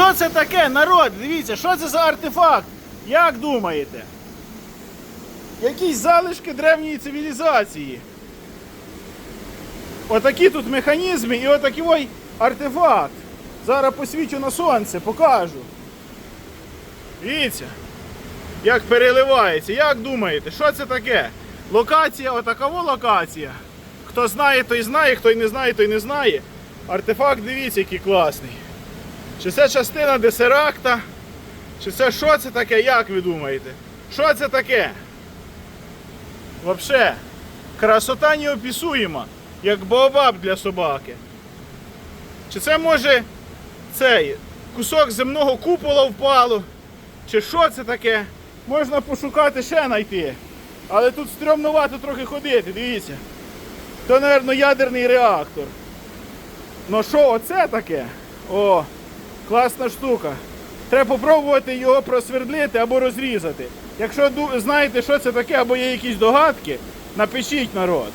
Що це таке, народ? Дивіться, що це за артефакт? Як думаєте? Якісь залишки древньої цивілізації. Отакі тут механізми і отакий ой артефакт. Зараз посвічу на сонце, покажу. Дивіться, як переливається. Як думаєте, що це таке? Локація, отакова локація. Хто знає, той знає, хто й не знає, той не знає. Артефакт, дивіться, який класний. Чи це частина десеракта? Чи це що це таке, як ви думаєте? Що це таке? Вообще, красота неописуєма, як бообаб для собаки. Чи це може цей кусок земного купола впало? Чи що це таке? Можна пошукати ще знайти. Але тут стрьомнувато трохи ходити, дивіться. То, мабуть, ядерний реактор. Ну що, оце таке? О, класна штука. Треба спробувати його просвердлити або розрізати. Якщо знаєте, що це таке, або є якісь догадки, напишіть народ.